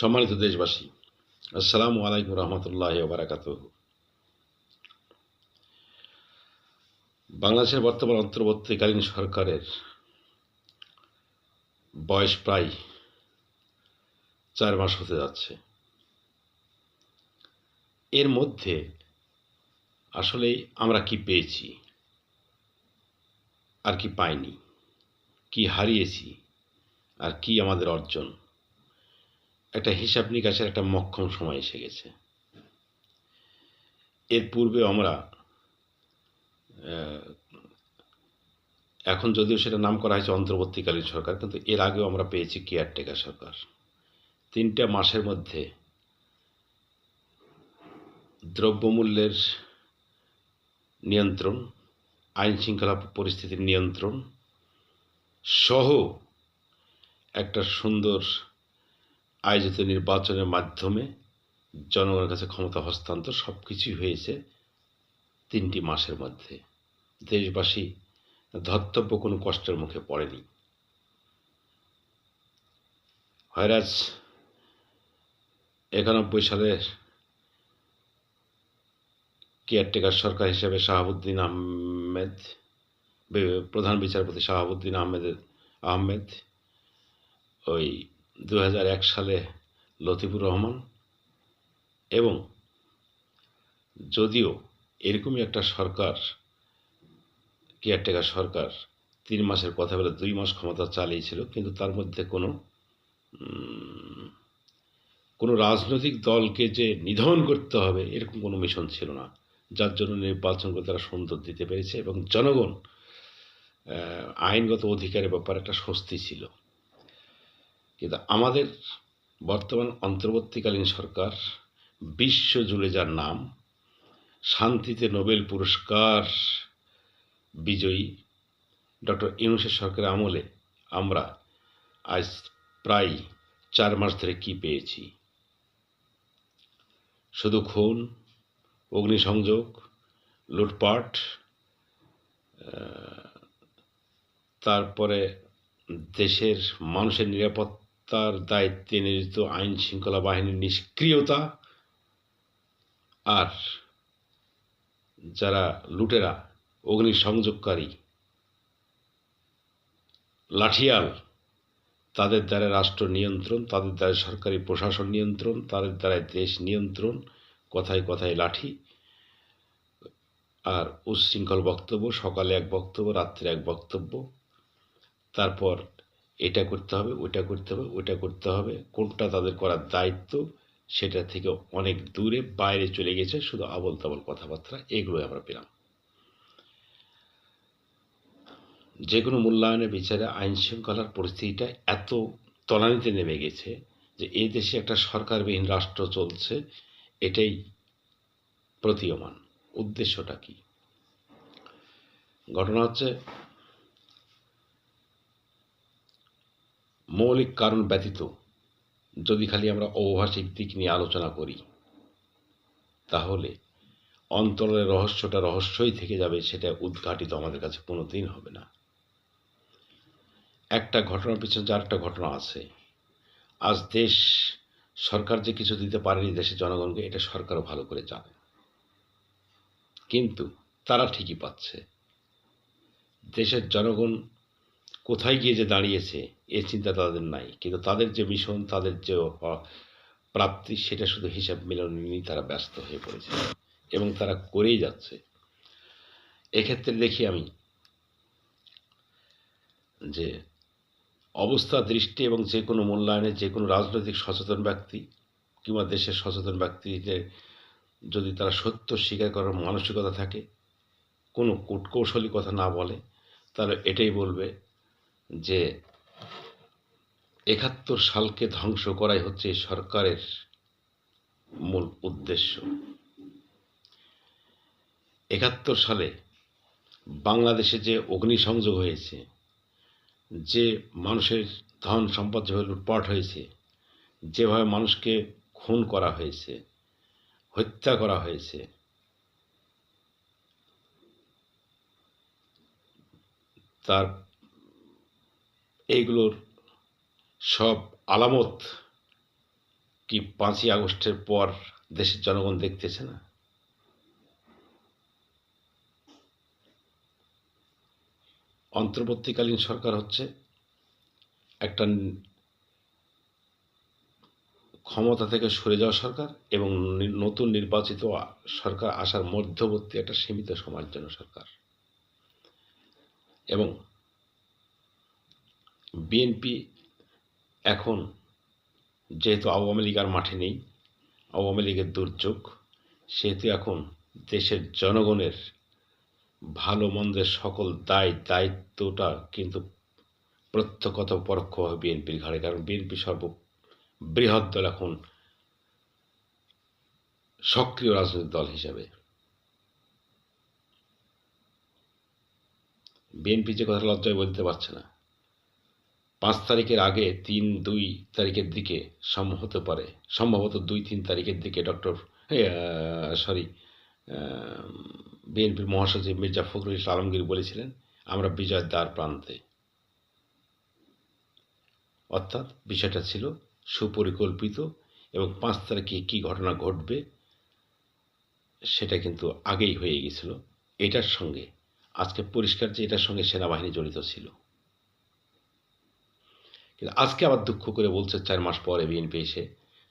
সম্মানিত দেশবাসী, আসসালামু আলাইকুম রহমতুল্লাহ বারাকাত বাংলাদেশের বর্তমান অন্তর্বর্তীকালীন সরকারের বয়স প্রায় চার মাস হতে যাচ্ছে। এর মধ্যে আসলে আমরা কি পেয়েছি আর কি পাইনি, কি হারিয়েছি আর কি আমাদের অর্জন একটা হিসাব নিকাশের একটা মক্ষম সময় এসে গেছে। এর পূর্বে আমরা এখন যদিও সেটা নাম করা হয়েছে অন্তর্বর্তীকালীন সরকার, কিন্তু এর আগেও আমরা পেয়েছি কেয়ারটেকার সরকার। তিনটা মাসের মধ্যে দ্রব্যমূল্যের নিয়ন্ত্রণ, আইন শৃঙ্খলা পরিস্থিতির নিয়ন্ত্রণ সহ একটা সুন্দর আয়োজিত নির্বাচনের মাধ্যমে জনগণের কাছে ক্ষমতা হস্তান্তর সব কিছুই হয়েছে তিনটি মাসের মধ্যে। দেশবাসী ধর্তব্য কোনো কষ্টের মুখে পড়েনি। হয়রাজ, একানব্বই সালের কেয়ারটেকার সরকার হিসেবে শাহাবুদ্দিন আহমেদ প্রধান বিচারপতি শাহাবুদ্দিন আহমেদ আহমেদ ওই দু হাজার এক সালে লতিফুর রহমান এবং যদিও এরকমই একটা সরকার কেয়ারটেকার সরকার, তিন মাসের কথা বলে দুই মাস ক্ষমতা চালিয়েছিল, কিন্তু তার মধ্যে কোনো কোনো রাজনৈতিক দলকে যে নিধন করতে হবে এরকম কোনো মিশন ছিল না। যার জন্য নির্বাচন করে তারা সুন্দর দিতে পেরেছে এবং জনগণ আইনগত অধিকারের ব্যাপারে একটা স্বস্তি ছিল। কিন্তু আমাদের বর্তমান অন্তর্বর্তীকালীন সরকার বিশ্ব জুড়ে যার নাম, শান্তিতে নোবেল পুরস্কার বিজয়ী ডক্টর ইউনুসের সরকারের আমলে আমরা আজ প্রায় চার মাস ধরে কি পেয়েছি? শুধু খুন, অগ্নিসংযোগ, লুটপাট তারপরে দেশের মানুষের নিরাপত্তার দায়িত্বে নিয়োজিত আইন শৃঙ্খলা বাহিনীর নিষ্ক্রিয়তা আর যারা লুটেরা, অগ্নিসংযোগকারী, লাঠিয়াল, তাদের দ্বারা রাষ্ট্র নিয়ন্ত্রণ, তাদের দ্বারা সরকারি প্রশাসন নিয়ন্ত্রণ, তাদের দ্বারা দেশ নিয়ন্ত্রণ, কথায় কথায় লাঠি আর উচ্ছৃঙ্খল বক্তব্য, সকালে এক বক্তব্য, রাত্রে এক বক্তব্য, তারপর এটা করতে হবে ওটা করতে হবে ওটা করতে হবে। কোনটা তাদের করার দায়িত্ব, সেটা থেকে অনেক দূরে বাইরে চলে গেছে, শুধু আবল তাবল কথাবার্তা, এগুলোই আমরা পেলাম। যে কোনো মূল্যায়নের বিচারে, আইন শৃঙ্খলার পরিস্থিতিটা এত তলানিতে নেমে গেছে যে এই দেশে একটা সরকারবিহীন রাষ্ট্র চলছে, এটাই প্রতীয়মান। উদ্দেশ্যটা কি? ঘটনা হচ্ছে মৌলিক কারণ ব্যতীত যদি খালি আমরা ঔভাসিক দিক নিয়ে আলোচনা করি, তাহলে অন্তরের রহস্যটা রহস্যই থেকে যাবে, সেটা উদ্ঘাটিত আমাদের কাছে কোনো দিন হবে না। একটা ঘটনার পিছনে যে আরেকটা ঘটনা আছে, আজ দেশ সরকার যে কিছু দিতে পারেনি দেশের জনগণকে, এটা সরকারও ভালো করে জানে। কিন্তু তারা ঠিকই পাচ্ছে। দেশের জনগণ কোথায় গিয়ে যে দাঁড়িয়েছে এ চিন্তা তাদের নাই। কিন্তু তাদের যে মিশন, তাদের যে প্রাপ্তি, সেটা শুধু হিসাব মিলন নিয়েই তারা ব্যস্ত হয়ে পড়েছে এবং তারা করেই যাচ্ছে। এক্ষেত্রে দেখি আমি যে অবস্থা, দৃষ্টি এবং যে কোনো মূল্যায়নে, যে কোনো রাজনৈতিক সচেতন ব্যক্তি কিংবা দেশের সচেতন ব্যক্তিদের যদি তারা সত্য স্বীকার করার মানসিকতা থাকে, কোনো কূটকৌশলী কথা না বলে, তাহলে এটাই বলবে যে একাত্তর সালকে ধ্বংস করাই হচ্ছে সরকারের মূল উদ্দেশ্য। একাত্তর সালে বাংলাদেশে যে অগ্নিসংযোগ হয়েছে, যে মানুষের ধন সম্পদ যেভাবে লুটপাট হয়েছে, যেভাবে মানুষকে খুন করা হয়েছে, হত্যা করা হয়েছে, তার এইগুলোর সব আলামত কি পাঁচই আগস্টের পর দেশের জনগণ দেখতেছে না? অন্তর্বর্তীকালীন সরকার হচ্ছে একটা ক্ষমতা থেকে সরে যাওয়া সরকার এবং নতুন নির্বাচিত সরকার আসার মধ্যবর্তী একটা সীমিত সময়ের জন্য সরকার। এবং বিএনপি এখন যেহেতু আওয়ামী লীগ আর মাঠে নেই, আওয়ামী লীগের দুর্যোগ, সেহেতু এখন দেশের জনগণের ভালো মন্দের সকল দায়, দায়িত্বটা কিন্তু প্রত্যক্ষত পরোক্ষভাবে বিএনপির ঘাড়ে। কারণ বিএনপি সর্ব বৃহৎ দল এখন সক্রিয় রাজনৈতিক দল হিসাবে। বিএনপি যে কথা লজ্জায় বলতে পারছে না। পাঁচ তারিখের আগে তিন, দুই তারিখের দিকে সম্ভব হতে পারে। সম্ভবত দুই, তিন তারিখের দিকে ডক্টর সরি বিএনপির মহাসচিব মির্জা ফখরুল ইসলাম আলমগীর বলেছিলেন, আমরা বিজয়ের দ্বার প্রান্তে। অর্থাৎ বিষয়টা ছিল সুপরিকল্পিত এবং পাঁচ তারিখে কী ঘটনা ঘটবে সেটা কিন্তু আগেই হয়ে গেছিল। এটার সঙ্গে, আজকে পরিষ্কার যে এটার সঙ্গে সেনাবাহিনী জড়িত ছিল। কিন্তু আজকে আবার দুঃখ করে বলছে চার মাস পরে বিএনপি এসে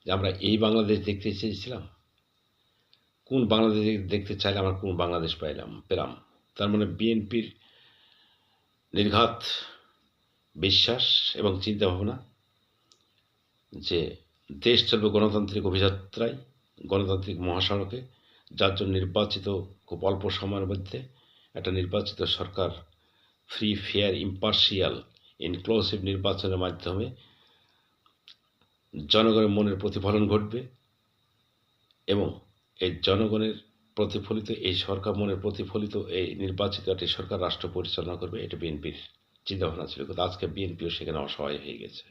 যে আমরা এই বাংলাদেশ দেখতে চেয়েছিলাম। কোন বাংলাদেশ দেখতে চাইলে আমরা কোন বাংলাদেশ পাইলাম, পেলাম। তার মানে বিএনপির নির্ঘাত বিশ্বাস এবং চিন্তা ভাবনা যে দেশ চলবে গণতান্ত্রিক অভিযাত্রায়, গণতান্ত্রিক মহাসড়কে, যার জন্য নির্বাচিত খুব অল্প সময়ের মধ্যে একটা নির্বাচিত সরকার ফ্রি ফেয়ার ইম্পার্শিয়াল ইনক্লুসিভ নির্বাচনের মাধ্যমে জনগণের মনের প্রতিফলন ঘটবে এবং এই জনগণের প্রতিফলিত, এই সরকার মনের প্রতিফলিত এই নির্বাচিত একটি সরকার রাষ্ট্র পরিচালনা করবে, এটা বিএনপির চিন্তাভাবনা ছিল। কিন্তু আজকে বিএনপিও সেখানে অসহায় হয়ে গেছে।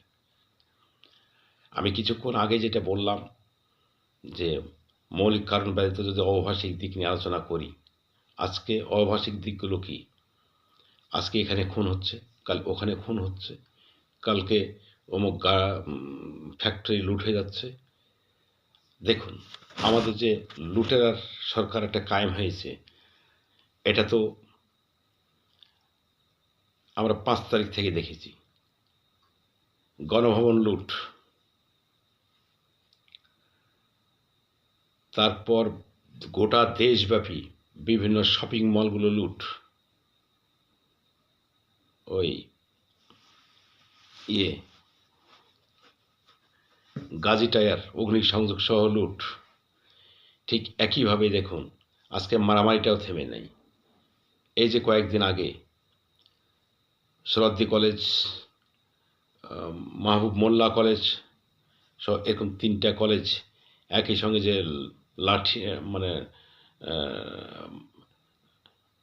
আমি কিছুক্ষণ আগে যেটা বললাম যে, মৌলিক কারণ ব্যতীত যদি অভাষিক দিক নিয়ে আলোচনা করি, আজকে অভাষিক দিকগুলো কি? আজকে এখানে খুন হচ্ছে। কাল ওখানে খুন হচ্ছে। কালকে অমুক গা ফ্যাক্টরি লুট হয়ে যাচ্ছে। দেখুন, আমাদের যে লুটেরার সরকার একটা কায়েম হয়েছে, এটা তো আমরা পাঁচ তারিখ থেকে দেখেছি। গণভবন লুট। তারপর গোটা দেশব্যাপী বিভিন্ন শপিং মলগুলো লুট। ওই ইয়ে গাজী টায়ার, অগ্নিসংযোগ সহ লুট। ঠিক একইভাবে দেখুন, আজকে মারামারিটাও থেমে নেই। এই যে কয়েকদিন আগে সরাদ্দি কলেজ মাহবুব মোল্লা কলেজ, সহ এরকম তিনটা কলেজ একই সঙ্গে যে লাঠি মানে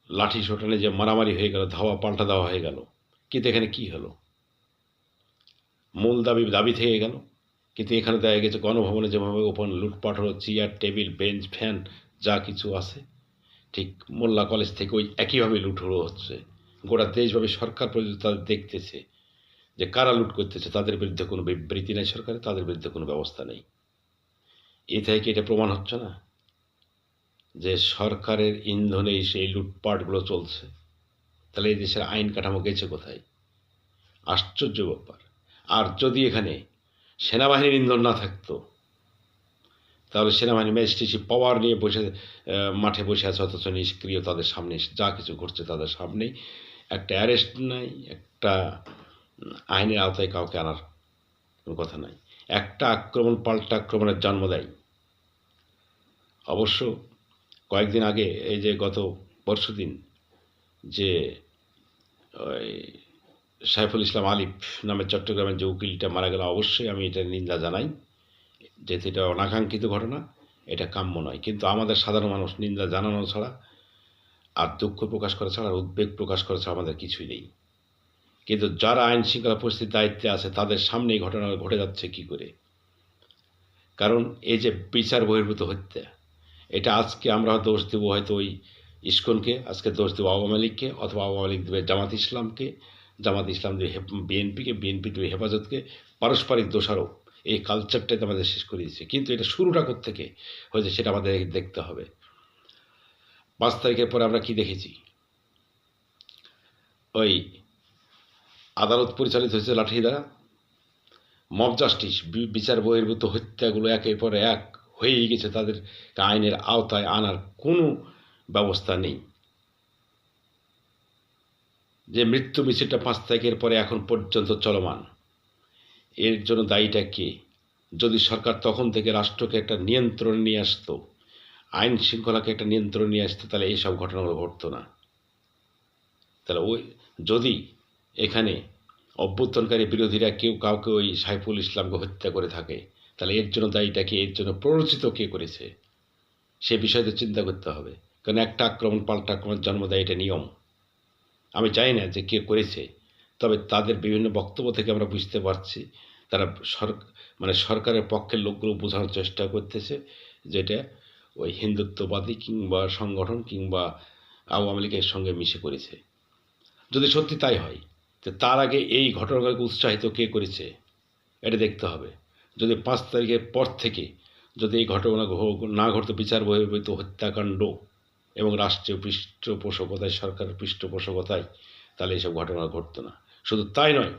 লাঠি সোটানে যে মারামারি হয়ে গেল, ধাওয়া পাল্টা দেওয়া হয়ে গেল, কিন্তু এখানে কি হলো? মূল দাবি দাবি থেকে গেল, কিন্তু এখানে দেখা গেছে গণভবনে যেভাবে ওপেন লুটপাট হলো, চেয়ার, টেবিল, বেঞ্চ, ফ্যান, যা কিছু আছে, ঠিক মোল্লা কলেজ থেকে ওই একইভাবে লুট হলো হচ্ছে। গোটা দেশভাবে সরকার পর্যন্ত তাদের দেখতেছে যে কারা লুট করতেছে, তাদের বিরুদ্ধে কোনো বিবৃতি নেই সরকারের, তাদের বিরুদ্ধে কোনো ব্যবস্থা নেই। এ থেকে এটা প্রমাণ হচ্ছে না? যে সরকারের ইন্ধনেই সেই লুটপাটগুলো চলছে, তাহলে এই দেশের আইন কাঠামো গেছে কোথায়? আশ্চর্য ব্যাপার। আর যদি এখানে সেনাবাহিনীর ইন্ধন না থাকতো, তাহলে সেনাবাহিনী ম্যাজিস্ট্রেসি পাওয়ার নিয়ে বসে মাঠে বসে আছে, অথচ নিষ্ক্রিয় তাদের সামনে যা কিছু ঘটছে তাদের সামনেই। একটা অ্যারেস্ট নাই, একটা আইনের আওতায় কাউকে আনার কোনো কথা নাই। একটা আক্রমণ পাল্টা আক্রমণের জন্ম দেয়। অবশ্য কয়েকদিন আগে, এই যে গত পরশুদিন, যে ওই সাইফুল ইসলাম আলিফ নামে চট্টগ্রামের যে উকিলটা মারা গেল, অবশ্যই আমি এটা নিন্দা জানাই। যেহেতু এটা অনাকাঙ্ক্ষিত ঘটনা, এটা কাম্য নয়। কিন্তু আমাদের সাধারণ মানুষ নিন্দা জানানো ছাড়া, আর দুঃখ প্রকাশ করা ছাড়া, আর উদ্বেগ প্রকাশ করা ছাড়া আমাদের কিছুই নেই। কিন্তু যারা আইন শৃঙ্খলা পরিস্থিতির দায়িত্বে আছে, তাদের সামনে এই ঘটনা ঘটে যাচ্ছে কি করে? কারণ এই যে বিচার বহির্ভূত হত্যা এটা আজকে আমরা দোষ দেবো হয়তো ওই ইস্কনকে, আজকে দোষ দেবো আওয়ামী লীগকে অথবা আওয়ামী লীগ দেবে জামাত ইসলামকে, জামাত ইসলাম দেবে বিএনপিকে, বিএনপি দেবে হেফাজতকে, পারস্পরিক দোষারোপ। এই কালচারটাই আমাদের শেষ করে দিচ্ছে কিন্তু এটা শুরুটা থেকে হয়েছে সেটা আমাদের দেখতে হবে। পাঁচ তারিখের পরে আমরা কি দেখেছি? ওই আদালত পরিচালিত হয়েছে লাঠি দ্বারা মব জাস্টিস বিচার বহির্ভূত হত্যাগুলো একের পর এক হয়েই গেছে, তাদের আইনের আওতায় আনার কোনো ব্যবস্থা নেই। যে মৃত্যু মিছিলটা পাঁচ তারিখের পরে এখন পর্যন্ত চলমান, এর জন্য দায়ীটা কে? যদি সরকার তখন থেকে রাষ্ট্রকে একটা নিয়ন্ত্রণ নিয়ে আসতো, আইন শৃঙ্খলাকে একটা নিয়ন্ত্রণ নিয়ে আসতো, তাহলে এইসব ঘটনাগুলো ঘটতো না। তাহলে ওই, যদি এখানে অভ্যুত্থানকারী বিরোধীরা কেউ কাউকে ওই সাইফুল ইসলামকে হত্যা করে থাকে তাহলে এর জন্য দায়ীটা কে? এর জন্য প্ররোচিত কে করেছে? সে বিষয়ে চিন্তা করতে হবে। কারণ একটা আক্রমণ, পাল্টা আক্রমণ জন্ম দেয়, এটা নিয়ম। আমি চাই না যে কে করেছে, তবে তাদের বিভিন্ন বক্তব্য থেকে আমরা বুঝতে পারছি। তারা মানে সরকারের পক্ষের লোকগুলো বোঝানোর চেষ্টা করতেছে যেটা ওই হিন্দুত্ববাদী কিংবা সংগঠন কিংবা আওয়ামী লীগের সঙ্গে মিশে করেছে। যদি সত্যি তাই হয়, তো তার আগে এই ঘটনাগুলোকে উৎসাহিত কে করেছে, এটা দেখতে হবে। যদি পাঁচ তারিখের পর থেকে যদি এই ঘটনা না ঘটতো বিচার বহির্ভূত হত্যাকাণ্ড এবং রাষ্ট্রীয় পৃষ্ঠপোষকতায়, সরকারের পৃষ্ঠপোষকতায়, তাহলে এইসব ঘটনা ঘটতো না। শুধু তাই নয়,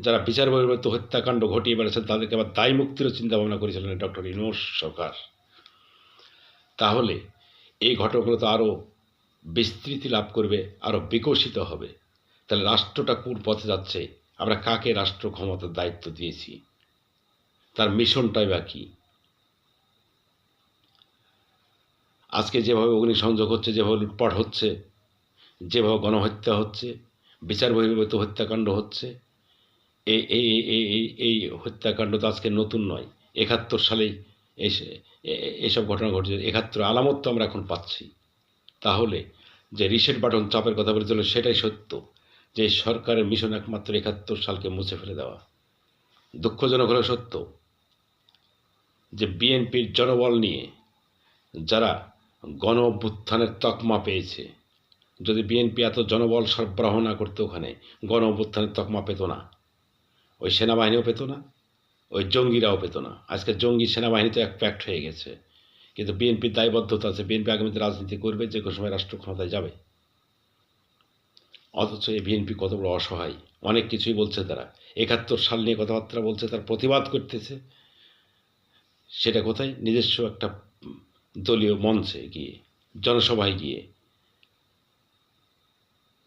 যারা বিচার বহির্ভূত হত্যাকাণ্ড ঘটিয়ে বেড়েছেন তাদেরকে আবার দায় মুক্তিরও চিন্তা ভাবনা করেছিলেন ডক্টর ইনোস সরকার। তাহলে এই ঘটনাগুলো তো আরও বিস্তৃতি লাভ করবে, আরও বিকশিত হবে। তাহলে রাষ্ট্রটা কোন পথে যাচ্ছে, আমরা কাকে রাষ্ট্র ক্ষমতার দায়িত্ব দিয়েছি? তার মিশনটাই বা কী? আজকে যেভাবে অগ্নিসংযোগ হচ্ছে, যেভাবে লুটপাট হচ্ছে, যেভাবে গণহত্যা হচ্ছে, বিচার বহির্ভূত হত্যাকাণ্ড হচ্ছে, এই এই এই এই হত্যাকাণ্ড তো আজকে নতুন নয়। একাত্তর সালেই এসে এসব ঘটনা ঘটেছে। একাত্তর আলামত তো আমরা এখন পাচ্ছি। তাহলে যে রিসেট বাটন চাপের কথা বলেছিল, সেটাই সত্য যে সরকারের মিশন একমাত্র একাত্তর সালকে মুছে ফেলে দেওয়া। দুঃখজনক হলেও সত্য। যে বিএনপির জনবল নিয়ে যারা গণ অভ্যুত্থানের তকমা পেয়েছে, যদি বিএনপি এত জনবল সরবরাহ না করতো ওখানে, গণ অভ্যুত্থানের তকমা পেত না। ওই সেনাবাহিনীও পেত না, ওই জঙ্গিরাও পেত না। আজকে জঙ্গি সেনাবাহিনী তো এক প্যাক্ট হয়ে গেছে। কিন্তু বিএনপির দায়বদ্ধতা আছে। বিএনপি আগামীতে রাজনীতি করবে, যে কোনো সময় রাষ্ট্র ক্ষমতায় যাবে। অথচ এই বিএনপি কত বড় অসহায়। অনেক কিছুই বলছে তারা। একাত্তর সাল নিয়ে কথাবার্তা বলছে, তার প্রতিবাদ করতেছে। সেটা কোথায়? নিজস্ব একটা দলীয় মঞ্চে গিয়ে, জনসভায় গিয়ে।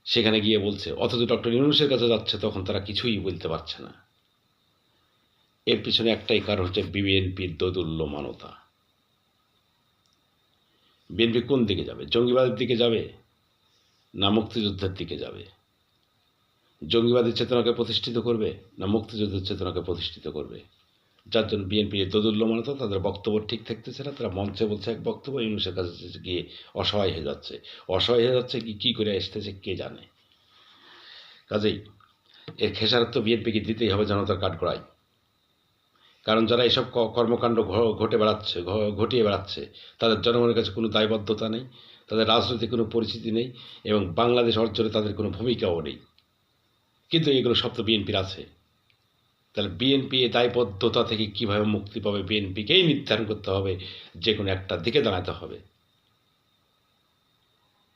সেখানে গিয়ে বলছে, অথচ ডক্টর ইউনুসের কাছে যাচ্ছে, তখন তারা কিছুই বলতে পারছে না। এর পিছনে একটাই কারণ হচ্ছে বিএনপির দোদুল্যমানতা। বিএনপি কোন দিকে যাবে? জঙ্গিবাদের দিকে যাবে না মুক্তিযুদ্ধের দিকে যাবে? জঙ্গিবাদের চেতনাকে প্রতিষ্ঠিত করবে না মুক্তিযুদ্ধের চেতনাকে প্রতিষ্ঠিত করবে? যার জন্য বিএনপি দোদুল্যমানতা, তাদের বক্তব্য ঠিক থাকতেছে না, তারা মঞ্চে বলছে এক বক্তব্য ইউনুসের কাছে গিয়ে অসহায় হয়ে যাচ্ছে। অসহায় হয়ে যাচ্ছে কি, কী করে আসতেছে কে জানে? কাজেই এর খেসারত তো বিএনপিকে দিতেই হবে জনতার কাঠগড়ায় কারণ যারা এসব কর্মকাণ্ড ঘটে বেড়াচ্ছে ঘটিয়ে বেড়াচ্ছে, তাদের জনগণের কাছে কোনো দায়বদ্ধতা নেই, তাদের রাজনৈতিক কোনো পরিচিতি নেই এবং বাংলাদেশ অর্জনে তাদের কোনো ভূমিকাও নেই। কিন্তু এগুলো সব তো বিএনপির আছে। তাহলে বিএনপি এই দায়বদ্ধতা থেকে কীভাবে মুক্তি পাবে বিএনপিকেই নির্ধারণ করতে হবে যে কোনো একটা দিকে দাঁড়াতে হবে।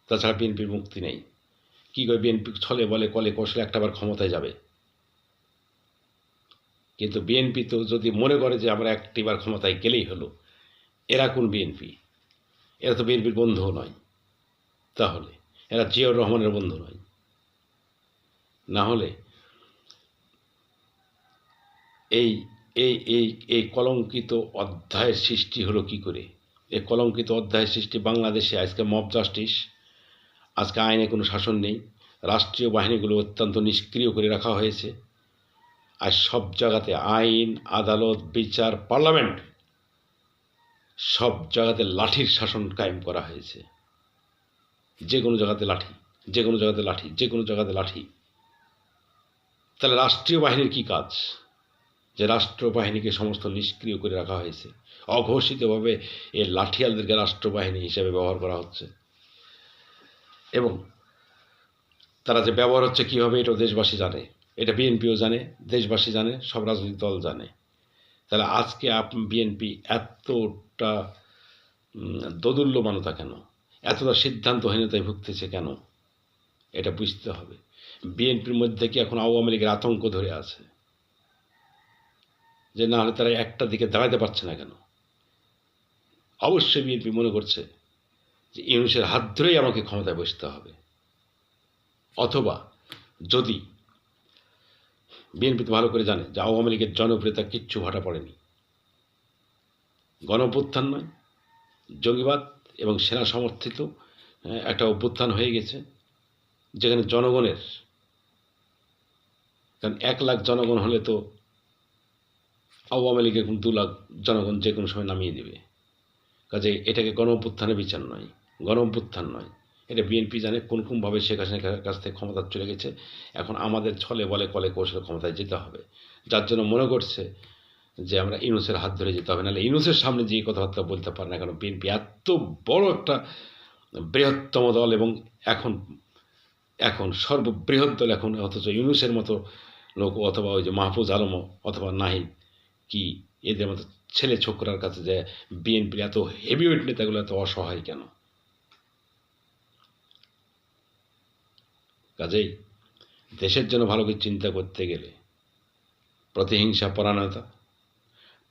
তাছাড়া বিএনপির মুক্তি নেই। কী করে বিএনপি ছলে বলে কলে কৌশলে একটাবার ক্ষমতায় যাবে? কিন্তু বিএনপি তো যদি মনে করে যে আমরা একটিবার ক্ষমতায় গেলেই হলো, এরা কোন বিএনপি এরা তো বিএনপির বন্ধুও নয়। তাহলে এরা জিয়াউর রহমানের বন্ধু নয়। না হলে এই এই এই এই কলঙ্কিত অধ্যায়ের সৃষ্টি হলো কি করে? এই কলঙ্কিত অধ্যায়ের সৃষ্টি বাংলাদেশে আজকে মব জাস্টিস আজকে আইনে কোনো শাসন নেই, রাষ্ট্রীয় বাহিনীগুলো অত্যন্ত নিষ্ক্রিয় করে রাখা হয়েছে। আর সব জায়গাতে আইন, আদালত, বিচার, পার্লামেন্ট, সব জায়গাতে লাঠির শাসন কায়েম করা হয়েছে। যে কোনো জায়গাতে লাঠি, যে কোনো জায়গাতে লাঠি, যে কোনো জায়গাতে লাঠি। তাহলে রাষ্ট্রীয় বাহিনীর কি কাজ? যে রাষ্ট্রবাহিনীকে সমস্ত নিষ্ক্রিয় করে রাখা হয়েছে। অঘোষিতভাবে এই লাঠিয়ালদেরকে রাষ্ট্রবাহিনী হিসেবে ব্যবহার করা হচ্ছে। এবং তারা যে ব্যবহার হচ্ছে কীভাবে এটাও দেশবাসী জানে। এটা বিএনপিও জানে, দেশবাসী জানে, সব রাজনৈতিক দল জানে। তাহলে আজকে আপ, বিএনপি এতটা দোদুল্যমানতা কেন? এতটা সিদ্ধান্তহীনতায় ভুগতেছে কেন? এটা বুঝতে হবে। বিএনপির মধ্যে কি এখন আওয়ামী লীগের আতঙ্ক ধরে আছে? যে না, হলে তারা একটা দিকে দাঁড়াতে পারছে না কেন? অবশ্যই বিএনপি মনে করছে যে ইউনুসের হাত ধরেই আমাকে ক্ষমতায় বসতে হবে। অথবা যদি বিএনপি তো ভালো করে জানে যে আওয়ামী লীগের জনপ্রিয়তা কিচ্ছু ভাটা পড়েনি। গণ অভ্যুত্থান নয়, জঙ্গিবাদ এবং সেনা সমর্থিত একটা অভ্যুত্থান হয়ে গেছে, যেখানে জনগণের, কারণ এক লাখ জনগণ হলে তো আওয়ামী লীগ দু লাখ জনগণ যে কোনো সময় নামিয়ে দেবে। কাজে এটাকে গণ অভ্যুত্থানের বিচার নয় গণ অভ্যুত্থান নয়। এটা বিএনপি জানে কোন কোনভাবে শেখ হাসিনার কাছ থেকে ক্ষমতা চলে গেছে। এখন আমাদের ছলে বলে কলে কৌশলে ক্ষমতায় যেতে হবে। যার জন্য মনে করছে যে আমরা ইউনুসের হাত ধরে যেতে হবে। নাহলে ইউনুসের সামনে যে কথাবার্তা বলতে পারে না কেন বিএনপি এত বড় একটা বৃহত্তম দল এবং এখন এখন সর্ববৃহৎ দল এখন, অথচ ইউনুসের মতো লোক অথবা ওই যে মাহফুজ আলম অথবা নাহিদ কি এদের মতো ছেলে ছোকরার কাছে যে বিএনপির এত হেভিওয়েট নেতাগুলো এত অসহায় কেন? কাজেই দেশের জন্য ভালো কিছু চিন্তা করতে গেলে প্রতিহিংসা পরায়ণতা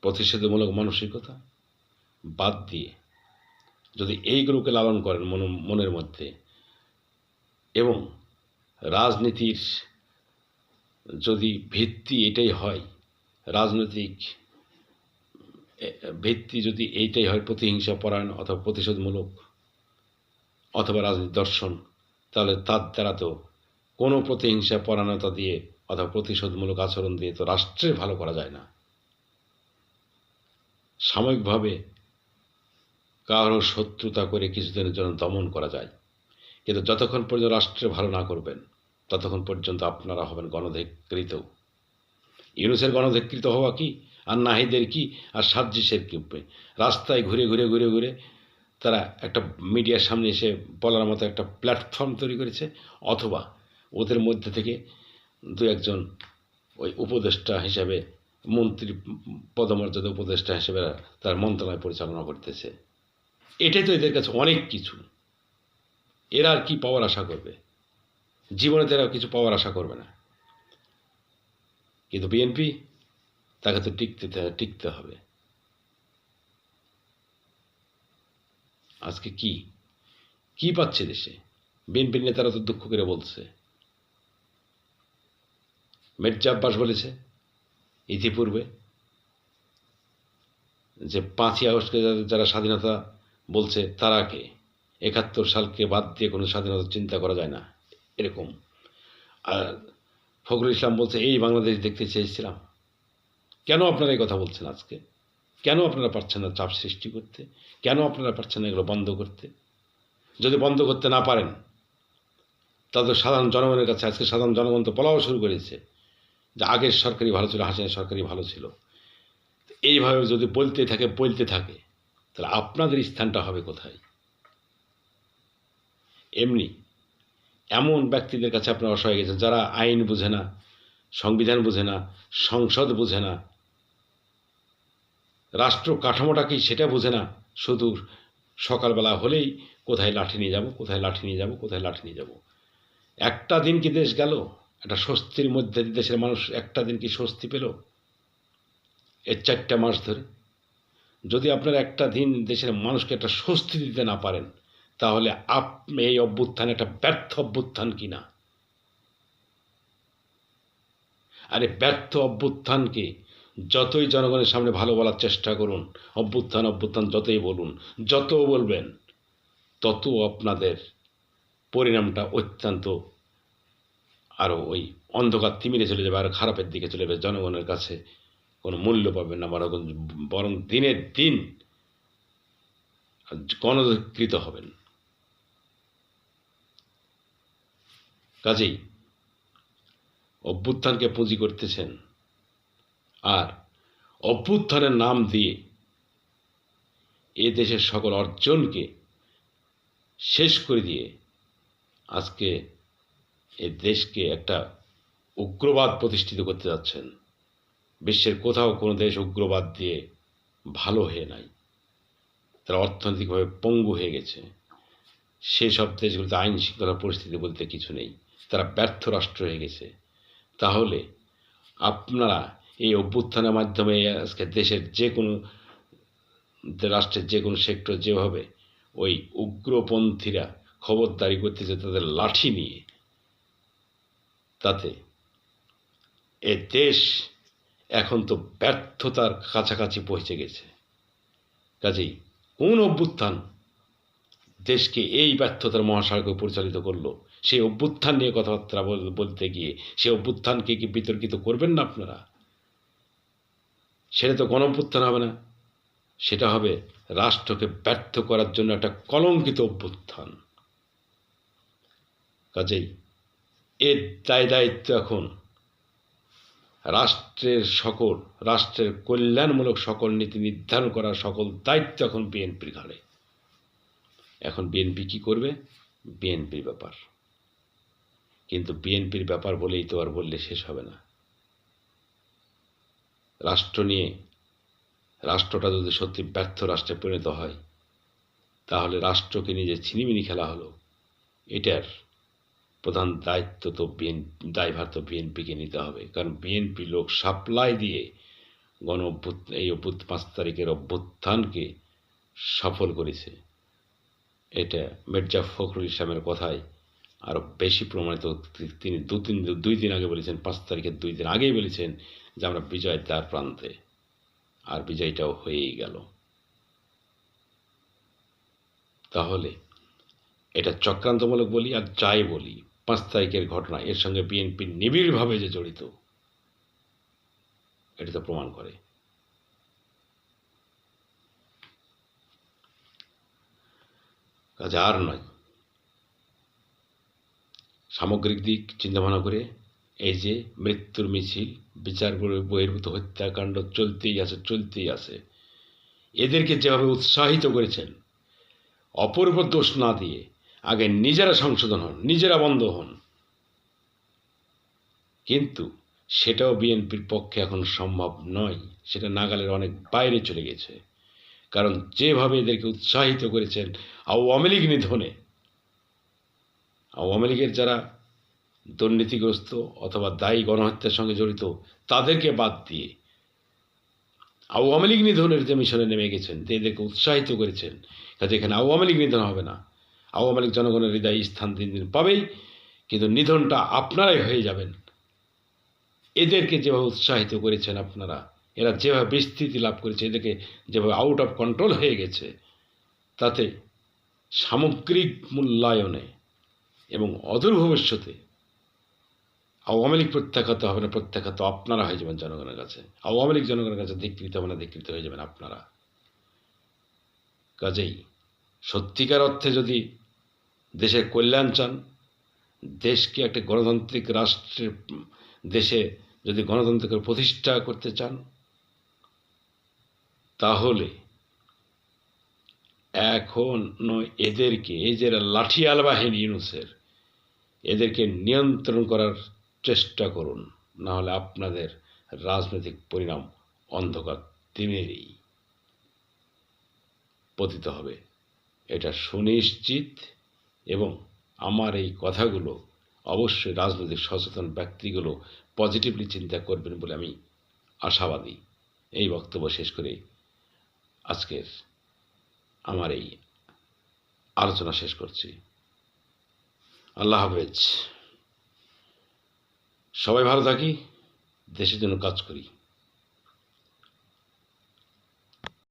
প্রতিষেধমূলক মানসিকতা বাদ দিয়ে যদি এইগুলোকে লালন করেন মন, মনের মধ্যে এবং রাজনীতির যদি ভিত্তি এটাই হয় রাজনৈতিক ভিত্তি যদি এইটাই হয় প্রতিহিংসা, পরায়ণ অথবা প্রতিশোধমূলক অথবা রাজনীতি দর্শন, তাহলে তার দ্বারা তো কোনো প্রতিহিংসা, পরায়ণতা দিয়ে অথবা প্রতিশোধমূলক আচরণ দিয়ে তো রাষ্ট্রের ভালো করা যায় না। সাময়িকভাবে কারও শত্রুতা করে কিছুদিনের জন্য দমন করা যায়। কিন্তু যতক্ষণ পর্যন্ত রাষ্ট্রে ভালো না করবেন, ততক্ষণ পর্যন্ত আপনারা হবেন গণধিকৃত। ইউনুসের গণধিকৃত হওয়া কি? আর নাহিদের কি? আর সাজ্জিসের কি রাস্তায় ঘুরে ঘুরে ঘুরে ঘুরে তারা একটা মিডিয়ার সামনে এসে বলার মতো একটা প্ল্যাটফর্ম তৈরি করেছে, অথবা ওদের মধ্যে থেকে দু একজন ওই উপদেষ্টা হিসাবে, মন্ত্রী, পদমর্যাদা উপদেষ্টা হিসেবে তার মন্ত্রণালয় পরিচালনা করতেছে। এটাই তো এদের কাছে অনেক কিছু। এরা আর কি পাওয়ার আশা করবে? জীবনে তারা কিছু পাওয়ার আশা করবে না। কিন্তু বিএনপি তাকে তো টিকতে টিকতে হবে। আজকে কি? কি পাচ্ছে দেশে? বিএনপির নেতারা তো দুঃখ করে বলছে। মির্জা আব্বাস বলেছে ইতিপূর্বে যে পাঁচই আগস্টকে যারা- স্বাধীনতা বলছে তারা কে? একাত্তর সালকে বাদ দিয়ে কোনো স্বাধীনতা চিন্তা করা যায় না। এরকম। আর ফখরুল ইসলাম বলছে, এই বাংলাদেশ দেখতে চেয়েছিলাম। কেন আপনারা এই কথা বলছেন আজকে? কেন আপনারা পারছেন না চাপ সৃষ্টি করতে? কেন আপনারা পারছেন না এগুলো বন্ধ করতে? যদি বন্ধ করতে না পারেন তাদের সাধারণ জনগণের কাছে আজকে সাধারণ জনগণ তো বলাও শুরু করেছে যে আগের সরকারি ভালো ছিল, হাসিনার সরকারি ভালো ছিল। এইভাবে যদি বলতে থাকে বলতে থাকে, তাহলে আপনাদের স্থানটা হবে কোথায়? এমনি এমন ব্যক্তিদের কাছে আপনারা অসহায় গেছেন যারা আইন বুঝে না, সংবিধান বুঝে না, সংসদ বুঝে না, রাষ্ট্র কাঠামোটা কি সেটা বুঝে না, শুধু সকালবেলা হলেই কোথায় লাঠি নিয়ে যাব, কোথায় লাঠি নিয়ে যাব, কোথায় লাঠি নিয়ে যাব। একটা দিন কি দেশ গেল? একটা স্বস্তির মধ্যে দেশের মানুষ একটা দিন কি স্বস্তি পেল? এর চারটা মাস ধরে। যদি আপনার একটা দিন দেশের মানুষকে একটা স্বস্তি দিতে না পারেন তাহলে আপনি এই অভ্যুত্থান একটা ব্যর্থ অভ্যুত্থান কিনা আরে ব্যর্থ অভ্যুত্থানকে যতই জনগণের সামনে ভালো বলার চেষ্টা করুন, অভ্যুত্থান অভ্যুত্থান যতই বলুন, যত বলবেন, তত আপনাদের পরিণামটা অত্যন্ত আরও ওই অন্ধকার তিমিরে চলে যাবে আরও খারাপের দিকে চলে যাবে। জনগণের কাছে কোনো মূল্য পাবেন না, বরং বরং দিনের দিন গণকৃত হবেন। কাজেই অভ্যুত্থানকে পুঁজি করতেছেন। আর অভ্যুত্থানের নাম দিয়ে এ দেশের সকল অর্জনকে শেষ করে দিয়ে আজকে এ দেশকে একটা উগ্রবাদ প্রতিষ্ঠিত করতে যাচ্ছেন। বিশ্বের কোথাও কোনো দেশ উগ্রবাদ দিয়ে ভালো হয়ে নাই। তারা অর্থনৈতিকভাবে পঙ্গু হয়ে গেছে। সেসব দেশগুলোতে আইন শৃঙ্খলা পরিস্থিতি বলতে কিছু নেই। তারা ব্যর্থ রাষ্ট্র হয়ে গেছে। তাহলে আপনারা এই অভ্যুত্থানের মাধ্যমে আজকে দেশের যে কোনো রাষ্ট্রের যে কোনো সেক্টর যেভাবে ওই উগ্রপন্থীরা খবরদারি করতেছে তাদের লাঠি নিয়ে, তাতে এ দেশ এখন তো ব্যর্থতার কাছাকাছি পৌঁছে গেছে। কাজেই কোন অভ্যুত্থান দেশকে এই ব্যর্থতার মহাসাগরে পরিচালিত করল সেই অভ্যুত্থান নিয়ে কথাবার্তা বল- বলতে গিয়ে, সেই অভ্যুত্থানকে কি বিতর্কিত করবেন না আপনারা? সেটা তো গণ অভ্যুত্থান হবে না। সেটা হবে রাষ্ট্রকে ব্যর্থ করার জন্য একটা কলঙ্কিত অভ্যুত্থান। কাজেই এর দায় দায়িত্ব এখন রাষ্ট্রের সকল, রাষ্ট্রের কল্যাণমূলক সকল নীতি নির্ধারণ করার সকল দায়িত্ব এখন বিএনপির ঘাড়ে। এখন বিএনপি কি করবে? বিএনপির ব্যাপার। কিন্তু বিএনপির ব্যাপার বলেই তো আর বললে শেষ হবে না। রাষ্ট্র নিয়ে, রাষ্ট্রটা যদি সত্যি ব্যর্থ রাষ্ট্রে পরিণত হয়, তাহলে রাষ্ট্রকে নিয়ে যে ছিনিমিনি খেলা হলো, এটার প্রধান দায়িত্ব তো বিএন, দায়ভার তো বিএনপিকে নিতে হবে। কারণ বিএনপি লোক সাপ্লাই দিয়ে গণ এই অভ্যুত, পাঁচ তারিখের অভ্যুত্থানকে সফল করেছে। এটা মির্জা ফখরুল ইসলামের কথায় আরও বেশি প্রমাণিত তিনি দু তিন দুই দিন আগে বলেছেন, পাঁচ তারিখের দুই দিন আগেই বলেছেন যে আমরা বিজয়ের দ্বার প্রান্তে। আর বিজয়টাও হয়েই গেল। তাহলে এটা চক্রান্তমূলক বলি আর যাই বলি, পাঁচ তারিখের ঘটনা, এর সঙ্গে বিএনপি নিবিড়ভাবে যে জড়িত, এটা তো প্রমাণ করে। কাজে আর নয়। সামগ্রিক দিক চিন্তাভাবনা করে এই যে মৃত্যুর মিছিল, বিচার করে বহির্ভূত হত্যাকাণ্ড চলতেই আছে চলতেই আছে। এদেরকে যেভাবে উৎসাহিত করেছেন, অপূর্ব দোষ না দিয়ে আগে নিজেরা সংশোধন হন, নিজেরা বন্ধ হন। কিন্তু সেটাও বিএনপির পক্ষে এখন সম্ভব নয়, সেটা নাগালের অনেক বাইরে চলে গেছে। কারণ যেভাবে এদেরকে উৎসাহিত করেছেন, আওয়ামী লীগ নিধনে আওয়ামী লীগের যারা দুর্নীতিগ্রস্ত অথবা দায়ী গণহত্যার সঙ্গে জড়িত, তাদেরকে বাদ দিয়ে আওয়ামী লীগ নিধনের যে মিশনে নেমে গেছেন এদেরকে উৎসাহিত করেছেন, কাজে এখানে আওয়ামী লীগ নিধন হবে না। আওয়ামী লীগ জনগণের হৃদয় স্থান দিন দিন পাবেই, কিন্তু নিধনটা আপনারাই হয়ে যাবেন। এদেরকে যেভাবে উৎসাহিত করেছেন আপনারা, এরা যেভাবে বিস্তৃতি লাভ করেছে, এদেরকে যেভাবে আউট অফ কন্ট্রোল হয়ে গেছে, তাতে সামগ্রিক মূল্যায়নে এবং অদূর ভবিষ্যতে আওয়ামী লীগ প্রত্যাখ্যাত হবে না, প্রত্যাখ্যাত আপনারা হয়ে যাবেন জনগণের কাছে। আওয়ামী লীগ জনগণের কাছে ধিকৃত হবে না ধিকৃত হয়ে যাবেন আপনারা। কাজেই সত্যিকার অর্থে যদি দেশের কল্যাণ চান, দেশকে একটা গণতান্ত্রিক রাষ্ট্রের, দেশে যদি গণতন্ত্রকে প্রতিষ্ঠা করতে চান, তাহলে এখন এদেরকে, এই যে লাঠিয়াল বাহিনী ইউনুসের, এদেরকে নিয়ন্ত্রণ করার চেষ্টা করুন, না হলে আপনাদের রাজনৈতিক পরিণাম অন্ধকার দিনেরই পতিত হবে। এটা সুনিশ্চিত এবং আমার এই কথাগুলো অবশ্যই রাজনৈতিক সচেতন ব্যক্তিগুলো পজিটিভলি চিন্তা করবেন বলে আমি আশাবাদী। এই বক্তব্য শেষ করে আজকের আমার এই আলোচনা শেষ করছি। আল্লাহ হাফেজ। সবাই ভালো থাকি দেশের জন্য কাজ করি।